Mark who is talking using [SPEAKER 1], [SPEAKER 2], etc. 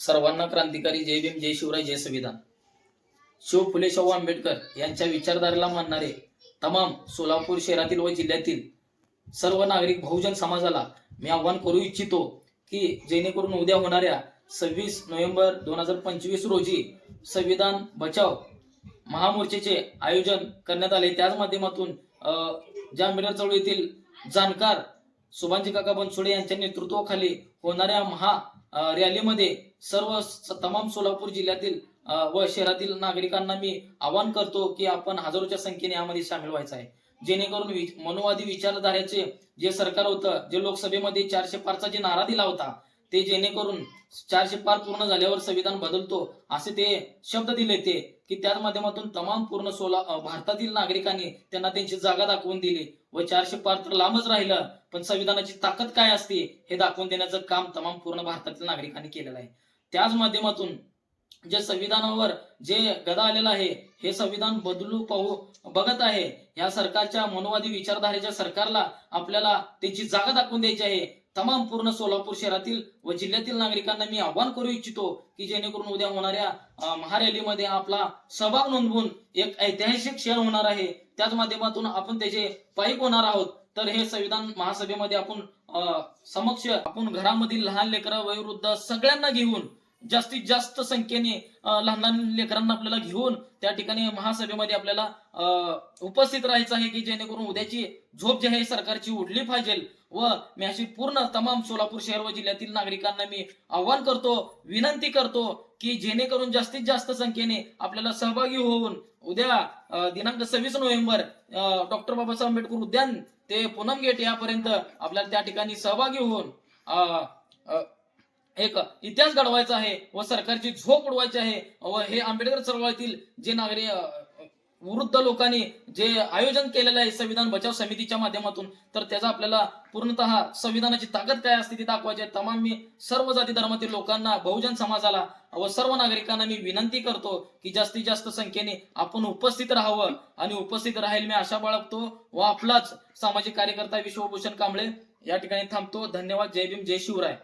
[SPEAKER 1] सर्वांना क्रांतिकारी जय भीम जय शिवराय जय संविधान. शिव फुले शाहू आंबेडकर यांच्या विचारधारेला मानणारे तमाम सोलापूर शहरातील व जिल्ह्यातील सर्व नागरिक बहुजन समाजाला मी आव्हान करू इच्छितो की जेणेकरून उद्या होणाऱ्या सव्वीस नोव्हेंबर दोन हजार पंचवीस रोजी संविधान बचाव महामोर्चेचे आयोजन करण्यात आले. त्याच माध्यमातून ज्या आंबेडकर चळवळीतील जाणकार सुभानजी काका बनसोडे यांच्या नेतृत्वाखाली होणाऱ्या महा रॅलीमध्ये सर्व तमाम सोलापूर जिल्ह्यातील व शहरातील नागरिकांना मी आवाहन करतो की आपण हजारोच्या संख्येने यामध्ये सामील व्हायचं आहे. जेणेकरून मनोवादी विचारधाऱ्याचे जे सरकार होतं जे लोकसभेमध्ये चारशे पारचा जे नारा दिला होता ते जेणेकरून चारशे पार पूर्ण झाल्यावर संविधान बदलतो असे ते शब्द दिले ते की त्याच माध्यमातून तमाम पूर्ण सोला भारतातील नागरिकांनी त्यांना त्यांची जागा दाखवून दिली. व चारशे पार तर लांबच राहिलं पण संविधानाची ताकद काय असते हे दाखवून देण्याचं काम तमाम पूर्ण भारतातील नागरिकांनी केलेलं आहे. त्याच माध्यमातून जे संविधानावर जे गदा आलेला आहे हे संविधान बदलू पाहू बघत आहे. या सरकारच्या मनोवादी विचारधारेच्या सरकारला आपल्याला त्याची जागा दाखवून द्यायची आहे. तमाम पूर्ण सोलापूर शहरातील व जिल्ह्यातील नागरिकांना मी आवाहन करू इच्छितो की जेणेकरून उद्या होणाऱ्या महारॅलीमध्ये आपला सहभाग नोंदवून एक ऐतिहासिक क्षण होणार आहे. त्याच माध्यमातून आपण त्याचे पायीक होणार आहोत. तर हे संविधान महासभेमध्ये आपण समक्ष आपण घरामधील लहान लेकरं वयोवृद्ध सगळ्यांना घेऊन जास्तीत जास्त संख्येने लहान लहान लेकरांना आपल्याला घेऊन त्या ठिकाणी महासभेमध्ये आपल्याला उपस्थित राहायचं आहे की जेणेकरून उद्याची झोप जी आहे सरकारची उडली पाहिजे. व मी अशी पूर्ण तमाम सोलापूर शहर व जिल्ह्यातील नागरिकांना मी आव्हान करतो विनंती करतो की जेणेकरून जास्तीत जास्त संख्येने आपल्याला सहभागी होऊन उद्या दिनांक सव्वीस नोव्हेंबर डॉक्टर बाबासाहेब आंबेडकर उद्यान ते पूनम गेट यापर्यंत आपल्याला त्या ठिकाणी सहभागी होऊन अं एक इतिहास घडवायचा आहे व सरकारची झोप उडवायची आहे व हे आंबेडकर चळवळीतील जे नागरिक वृद्ध लोकांनी जे आयोजन केलेलं आहे संविधान बचाव समितीच्या माध्यमातून तर त्याचा आपल्याला पूर्णतः संविधानाची ताकद काय असते ती दाखवायची आहे. तमाम मी सर्व जाती धर्मातील लोकांना बहुजन समाजाला व सर्व नागरिकांना मी विनंती करतो की जास्तीत जास्त संख्येने आपण उपस्थित राहावं आणि उपस्थित राहील मी आशा बाळगतो व आपलाच सामाजिक कार्यकर्ता विश्वभूषण कांबळे या ठिकाणी थांबतो. धन्यवाद. जय भीम. जय शिवराय.